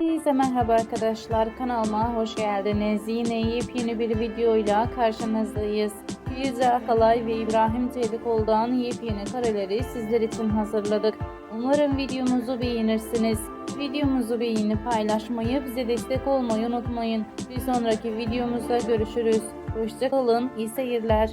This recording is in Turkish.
Herkese merhaba arkadaşlar kanalıma hoş geldiniz. Yine yepyeni bir videoyla karşınızdayız. Yüce Akalay ve İbrahim Çelikoğlu'dan yepyeni kareleri sizler için hazırladık. Umarım videomuzu beğenirsiniz. Videomuzu beğenip paylaşmayı, bize destek olmayı unutmayın. Bir sonraki videomuzda görüşürüz. Hoşçakalın, iyi seyirler.